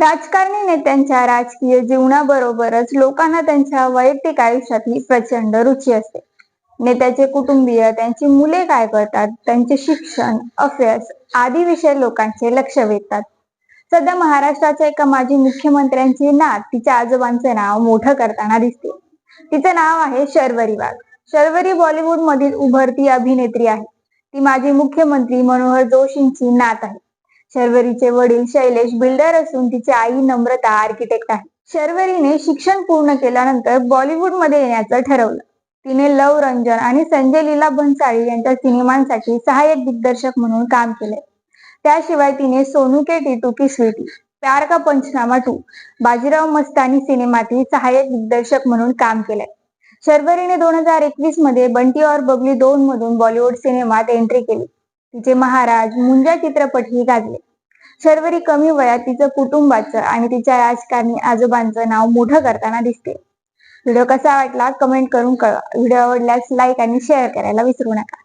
राजकारणी नेत्यांच्या राजकीय जीवनाबरोबरच लोकांना त्यांच्या वैयक्तिक आयुष्यातली प्रचंड रुची असते. नेत्याचे कुटुंबीय त्यांची मुले काय करतात त्यांचे शिक्षण अफेअर्स आदी विषय लोकांचे लक्ष वेधतात. सध्या महाराष्ट्राच्या एका माजी मुख्यमंत्र्यांची नात तिच्या आजोबांचे नाव मोठं करताना दिसते. तिचं नाव आहे शर्वरी वाघ शर्वरी बॉलिवूड मधील उभरती अभिनेत्री आहे. ती माजी मुख्यमंत्री मनोहर जोशींची नात आहे. शर्वरीचे वडील शैलेश बिल्डर असून तिची आई नम्रता आर्किटेक्ट आहे. शर्वरीने शिक्षण पूर्ण केल्यानंतर बॉलिवूडमध्ये येण्याचं ठरवलं. तिने लव रंजन आणि संजय लीला भन्साळी यांच्या सिनेमांसाठी सहाय्यक दिग्दर्शक म्हणून काम केले त्याशिवाय तिने सोनू के टिटू की स्वीटी प्यार का पंचनामा टू बाजीराव मस्तानी सिनेमातील सहाय्यक दिग्दर्शक म्हणून काम केलंय. शर्वरीने दोन हजार एकवीसमध्ये बंटी और बबली दोन मधून बॉलिवूड सिनेमात एंट्री केली. तिचे महाराज मुंजा चित्रपटही गाजले. शर्वरी कमी वयात तिचं कुटुंबाचं आणि तिच्या राजकारणी आजोबांचं नाव मोठं करताना दिसते. व्हिडिओ कसा वाटला कमेंट करून कळवा. व्हिडिओ आवडल्यास लाईक आणि शेअर करायला विसरू नका.